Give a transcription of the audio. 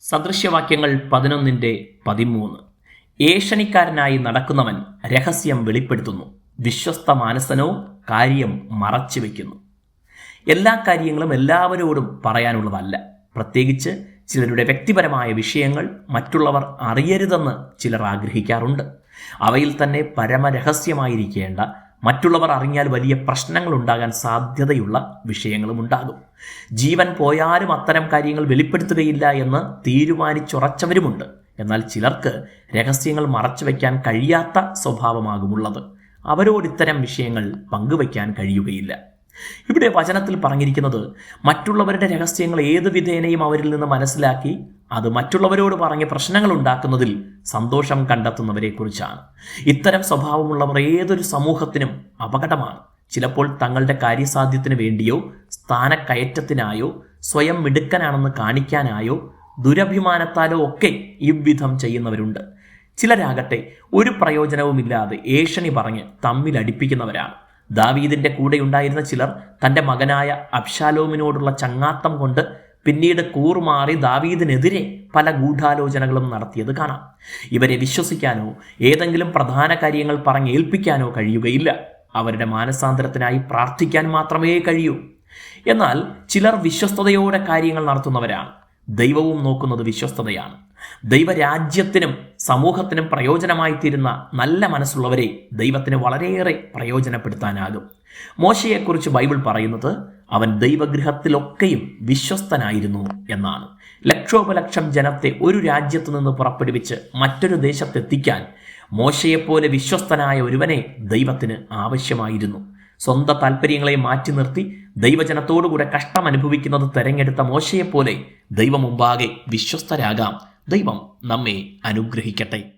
സദൃശ്യവാക്യങ്ങൾ പതിനൊന്നിന്റെ പതിമൂന്ന്. ഏഷണിക്കാരനായി നടക്കുന്നവൻ രഹസ്യം വെളിപ്പെടുത്തുന്നു. വിശ്വസ്ത മാനസനോ കാര്യം മറച്ചു വയ്ക്കുന്നു എല്ലാ കാര്യങ്ങളും എല്ലാവരോടും പറയാനുള്ളതല്ല. പ്രത്യേകിച്ച് ചിലരുടെ വ്യക്തിപരമായ വിഷയങ്ങൾ മറ്റുള്ളവർ അറിയരുതെന്ന് ചിലർ ആഗ്രഹിക്കാറുണ്ട്. അവയിൽ തന്നെ പരമരഹസ്യമായിരിക്കേണ്ട മറ്റുള്ളവർ അറിഞ്ഞാൽ വലിയ പ്രശ്നങ്ങൾ ഉണ്ടാകാൻ സാധ്യതയുള്ള വിഷയങ്ങളും ഉണ്ടാകും. ജീവൻ പോയാലും അത്തരം കാര്യങ്ങൾ വെളിപ്പെടുത്തുകയില്ല എന്ന് തീരുമാനിച്ചുറച്ചവരുമുണ്ട്. എന്നാൽ ചിലർക്ക് രഹസ്യങ്ങൾ മറച്ചു വയ്ക്കാൻ കഴിയാത്ത സ്വഭാവമാകുമുള്ളത് അവരോട് ഇത്തരം വിഷയങ്ങൾ പങ്കുവയ്ക്കാൻ കഴിയുകയില്ല. ഇവിടെ വചനത്തിൽ പറഞ്ഞിരിക്കുന്നത് മറ്റുള്ളവരുടെ രഹസ്യങ്ങൾ ഏത് വിധേനയും അവരിൽ നിന്ന് മനസ്സിലാക്കി അത് മറ്റുള്ളവരോട് പറഞ്ഞ് പ്രശ്നങ്ങൾ ഉണ്ടാക്കുന്നതിൽ സന്തോഷം കണ്ടെത്തുന്നവരെ കുറിച്ചാണ്. ഇത്തരം സ്വഭാവമുള്ളവർ ഏതൊരു സമൂഹത്തിനും അപകടമാണ്. ചിലപ്പോൾ തങ്ങളുടെ കാര്യസാധ്യത്തിന് വേണ്ടിയോ സ്ഥാനക്കയറ്റത്തിനായോ സ്വയം മിടുക്കനാണെന്ന് കാണിക്കാനായോ ദുരഭിമാനത്താലോ ഒക്കെ ഇவ்விധം ചെയ്യുന്നവരുണ്ട്. ചിലരാകട്ടെ ഒരു പ്രയോജനവുമില്ലാതെ ഏഷണി പറഞ്ഞ് തമ്മിലടിപ്പിക്കുന്നവരാണ്. ദാവീദിന്റെ കൂടെ ഉണ്ടായിരുന്ന ചിലർ തന്റെ മകനായ അബ്ഷാലോമിനോടുള്ള ചങ്ങാത്തം കൊണ്ട് പിന്നീട് കൂറുമാറി ദാവീദിനെതിരെ പല ഗൂഢാലോചനകളും നടത്തിയത് കാണാം. ഇവരെ വിശ്വസിക്കാനോ ഏതെങ്കിലും പ്രധാന കാര്യങ്ങൾ പറഞ്ഞേൽപ്പിക്കാനോ കഴിയുകയില്ല. അവരുടെ മാനസാന്തരത്തിനായി പ്രാർത്ഥിക്കാൻ മാത്രമേ കഴിയൂ. എന്നാൽ ചിലർ വിശ്വസ്തയോടെ കാര്യങ്ങൾ നടത്തുന്നവരാണ്. ദൈവവും നോക്കുന്നത് വിശ്വസ്തതയാണ്. ദൈവരാജ്യത്തിനും സമൂഹത്തിനും പ്രയോജനമായി തീരുന്ന നല്ല മനസ്സുള്ളവരെ ദൈവത്തിന് വളരെയേറെ പ്രയോജനപ്പെടുത്താനാകും. മോശയെക്കുറിച്ച് ബൈബിൾ പറയുന്നത് അവൻ ദൈവഗൃഹത്തിലൊക്കെയും വിശ്വസ്തനായിരുന്നു എന്നാണ്. ലക്ഷോപലക്ഷം ജനത്തെ ഒരു രാജ്യത്തു നിന്ന് പുറപ്പെടുവിച്ച് മറ്റൊരു ദേശത്തെത്തിക്കാൻ മോശയെപ്പോലെ വിശ്വസ്തനായ ഒരുവനെ ദൈവത്തിന് ആവശ്യമായിരുന്നു. സ്വന്തം താല്പര്യങ്ങളെ മാറ്റി നിർത്തി ദൈവജനത്തോടുകൂടെ കഷ്ടം അനുഭവിക്കുന്നത് തെരഞ്ഞെടുത്ത മോശയെപ്പോലെ ദൈവം മുമ്പാകെ വിശ്വസ്തരാകാം. ദൈവം നമ്മെ അനുഗ്രഹിക്കട്ടെ.